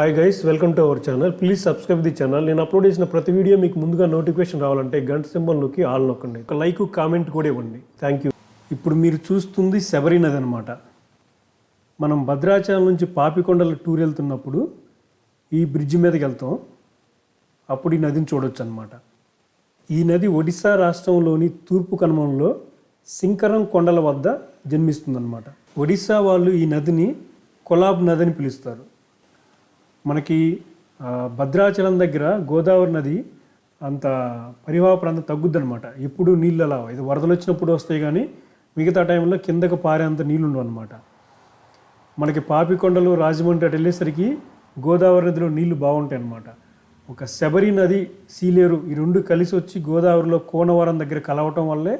Hi guys welcome to our channel please subscribe the channel నేను upload చేసిన ప్రతి video మీకు ముందుగా నోటిఫికేషన్ రావాలంటే గంట సింబల్ నొక్కి ఆల్ నొక్కండి. ఒక లైక్ కామెంట్ కూడా ఇవ్వండి. థ్యాంక్ యూ ఇప్పుడు మీరు చూస్తుంది శబరి నది అనమాట మనం భద్రాచలం నుంచి పాపికొండల టూర్ వెళ్తున్నప్పుడు ఈ బ్రిడ్జ్ మీదకి వెళ్తాం. అప్పుడు ఈ నదిని చూడొచ్చు అనమాట ఈ నది ఒడిశా రాష్ట్రంలోని తూర్పు కనుమంలో సింకరం కొండల వద్ద జన్మిస్తుందన్నమాట. ఒడిశా వాళ్ళు ఈ నదిని కొలాబ్ నది అని పిలుస్తారు. మనకి భద్రాచలం దగ్గర గోదావరి నది అంత పరివాహ ప్రాంతం తగ్గుద్దనమాట ఎప్పుడు నీళ్ళు అలా ఇది వరదలు వచ్చినప్పుడు వస్తాయి కానీ మిగతా టైంలో కిందకు పారేంత నీళ్ళు అనమాట మనకి పాపికొండలు రాజమండ్రి అటు వెళ్ళేసరికి గోదావరి నదిలో నీళ్ళు బాగుంటాయి అనమాట ఒక శబరి నది సీలేరు ఈ రెండు కలిసి వచ్చి గోదావరిలో కోనవరం దగ్గర కలవటం వల్లే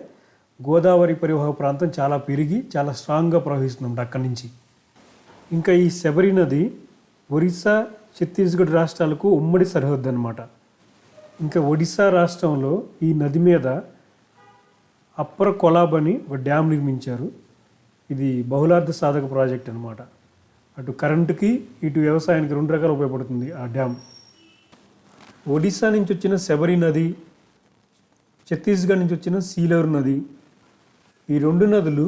గోదావరి పరివాహ ప్రాంతం చాలా పెరిగి చాలా స్ట్రాంగ్గా ప్రవహిస్తుంది అక్కడి నుంచి. ఇంకా ఈ శబరి నది ఒరిస్సా ఛత్తీస్గఢ్ రాష్ట్రాలకు ఉమ్మడి సరిహద్దు అనమాట ఇంకా ఒడిశా రాష్ట్రంలో ఈ నది మీద అప్పర్ కొలాబ్ అని ఒక డ్యామ్ నిర్మించారు. ఇది బహుళార్థ సాధక ప్రాజెక్ట్ అనమాట అటు కరెంటుకి ఇటు వ్యవసాయానికి రెండు రకాలు ఉపయోగపడుతుంది ఆ డ్యామ్. ఒడిశా నుంచి వచ్చిన శబరి నది ఛత్తీస్గఢ్ నుంచి వచ్చిన సీలేరు నది ఈ రెండు నదులు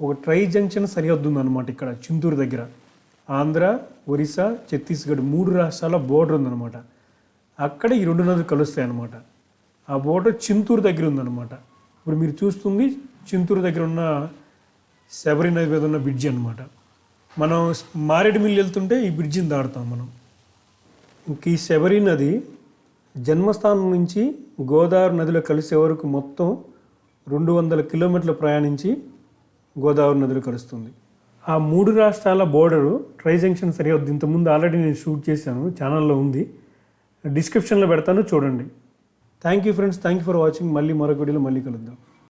ఒక ట్రై జంక్షన్ సరిహద్దు ఉందన్నమాట ఇక్కడ చింతూరు దగ్గర. ఆంధ్ర ఒరిస్సా ఛత్తీస్గఢ్ మూడు రాష్ట్రాల బోర్డర్ ఉందన్నమాట. అక్కడ ఈ రెండు నదులు కలుస్తాయి అన్నమాట ఆ బోర్డర్ చింతూరు దగ్గర ఉందన్నమాట. ఇప్పుడు మీరు చూస్తుంది చింతూరు దగ్గర ఉన్న శబరి నది మీద ఉన్న బ్రిడ్జి అనమాట మనం మారేడుమిల్లి వెళ్తుంటే ఈ బ్రిడ్జిని దాడుతాం మనం. ఇంక ఈ శబరి నది జన్మస్థానం నుంచి గోదావరి నదిలో కలిసే వరకు మొత్తం రెండు వందల కిలోమీటర్లు ప్రయాణించి గోదావరి నదిలో కలుస్తుంది. ఆ మూడు రాష్ట్రాల బోర్డరు ట్రై జంక్షన్ సరిహద్దు. ఇంతకుముందు ఆల్రెడీ నేను షూట్ చేశాను ఛానల్లో ఉంది. డిస్క్రిప్షన్లో పెడతాను చూడండి. Thank you friends thank you for watching. మళ్ళీ మరొక వీడియోలో మళ్ళీ కలుద్దాం.